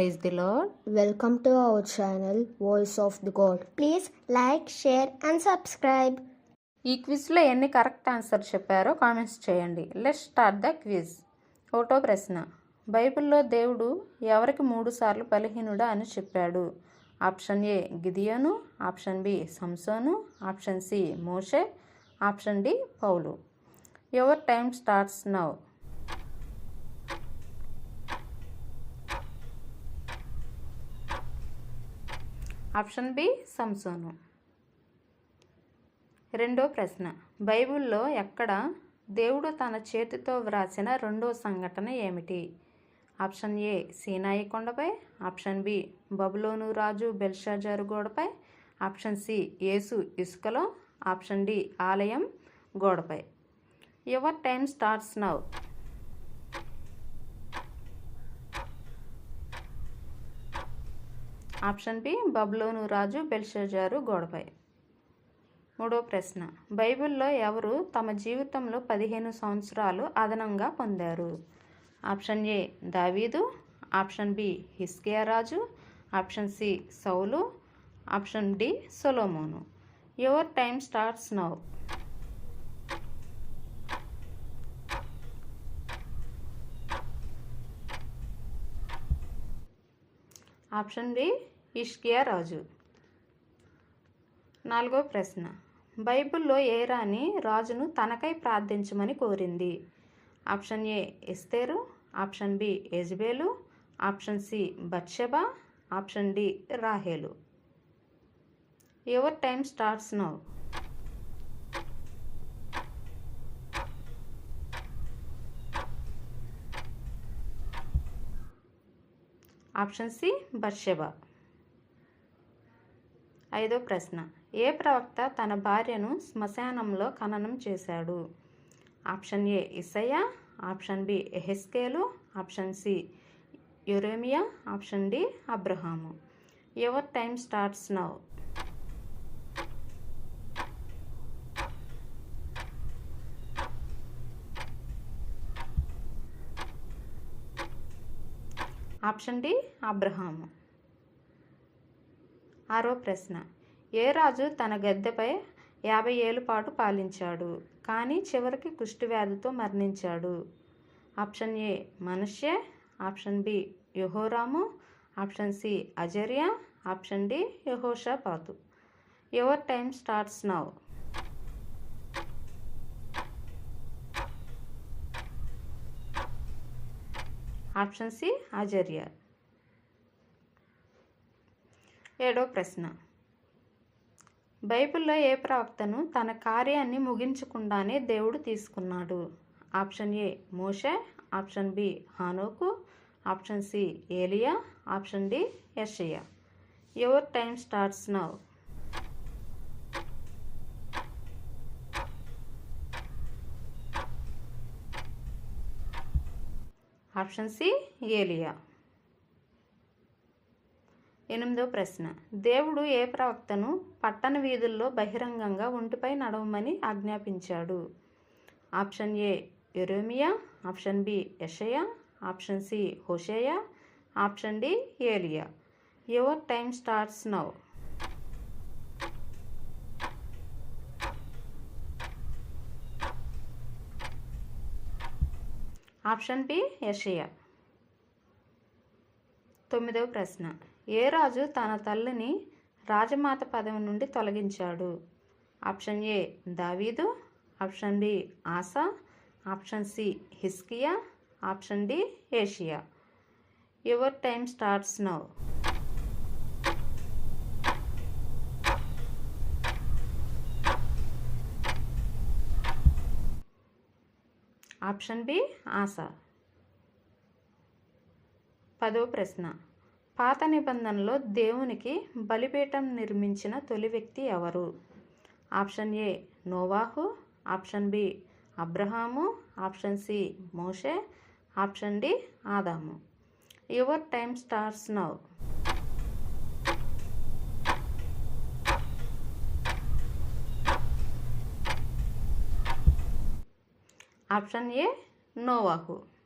Praise the lord. Welcome to our channel Voice of the God. Please like, share, and subscribe. ఈ క్విజ్లో ఎన్ని correct answer చెప్పారో comments చేయండి. Let start the quiz ఒకటో ప్రశ్న. బైబిల్లో దేవుడు ఎవరికి మూడు సార్లు బలహీనుడా అని చెప్పాడు? ఆప్షన్ ఏ గిదియోను. ఆప్షన్ బి సంసోను. ఆప్షన్ సి మోషే. Option D Paul. Your time starts now option B సంసోను. రెండో ప్రశ్న. బైబిల్లో ఎక్కడ దేవుడు తన చేతితో వ్రాసిన రెండో సంఘటన ఏమిటి? ఆప్షన్ ఏ సీనాయి కొండపై. ఆప్షన్ బి బబులోను రాజు బెల్షాజారు గోడపై. ఆప్షన్ సి యేసు ఇసుకలో. ఆప్షన్ డి ఆలయం గోడపై. Your time starts now. Option B బబ్లోను రాజు బెల్షజారు గోడపై మూడో ప్రశ్న. బైబిల్లో ఎవరు తమ జీవితంలో పదిహేను సంవత్సరాలు అదనంగా పొందారు? ఆప్షన్ ఏ దావీదు ఆప్షన్ బి హిస్కియా రాజు option C Saul option D Solomon. Your time starts now. Option B ఇష్కియా రాజు. నాలుగో ప్రశ్న. బైబిల్లో ఏ రాణి రాజును తనకై ప్రార్థించమని కోరింది? Option A Esther option B ఎజ్బేలు ఆప్షన్ సి బత్షబ ఆప్షన్ డి రాహేలు. Your time starts now. Option C Bathsheba. ఐదో ప్రశ్న. ఏ ప్రవక్త తన భార్యను శ్మశానంలో ఖననం చేశాడు? ఆప్షన్ ఏ ఇసయ్య ఆప్షన్ బి ఎహెస్కేలు ఆప్షన్ సి యురేమియా option D Abraham. Your time starts now. Option D Abraham. ఆరో ప్రశ్న. ఏ రాజు తన గద్దెపై యాభై ఏళ్ళ పాటు పాలించాడు? కానీ చివరికి కుష్టివ్యాధితో మరణించాడు. ఆప్షన్ ఏ మనుష్య. ఆప్షన్ బి యహోరాము. ఆప్షన్ సి అజర్య. Option D యహోషాపాతు. Your time starts now. Option C అజర్య. ఏడో ప్రశ్న. బైబిల్లో ఏ ప్రవక్తను తన కార్యాన్ని ముగించకుండానే దేవుడు తీసుకున్నాడు? ఆప్షన్ ఏ మోషే ఆప్షన్ బి హానోకు ఆప్షన్ సి ఏలియా ఆప్షన్ డి యషయా. Your time starts now. Option C ఏలియా. ఎనిమిదో ప్రశ్న. దేవుడు ఏ ప్రవక్తను పట్టణ వీధుల్లో బహిరంగంగా ఒంటిపై నడవమని ఆజ్ఞాపించాడు? ఆప్షన్ ఏ ఎరోమియా ఆప్షన్ బి యషయా ఆప్షన్ సి హోషేయా ఆప్షన్ డి ఏలియా. Your time starts now. Option B యషయా. తొమ్మిదవ ప్రశ్న. ఏ రాజు తన తల్లిని రాజమాత పదవి నుండి తొలగించాడు. ఆప్షన్ ఏ దావీదు ఆప్షన్ బి ఆసా ఆప్షన్ సి హిస్కియా option D Asia. Your time starts now. Option B ఆసా. పదవ ప్రశ్న. పాత నిబంధనలో దేవునికి బలిపీఠం నిర్మించిన తొలి వ్యక్తి ఎవరు? ఆప్షన్ ఏ నోవాహు. ఆప్షన్ బి అబ్రహాము. ఆప్షన్ సి మోషే. ఆప్షన్ డి ఆదాము. Your time stars now. Option A Novahu.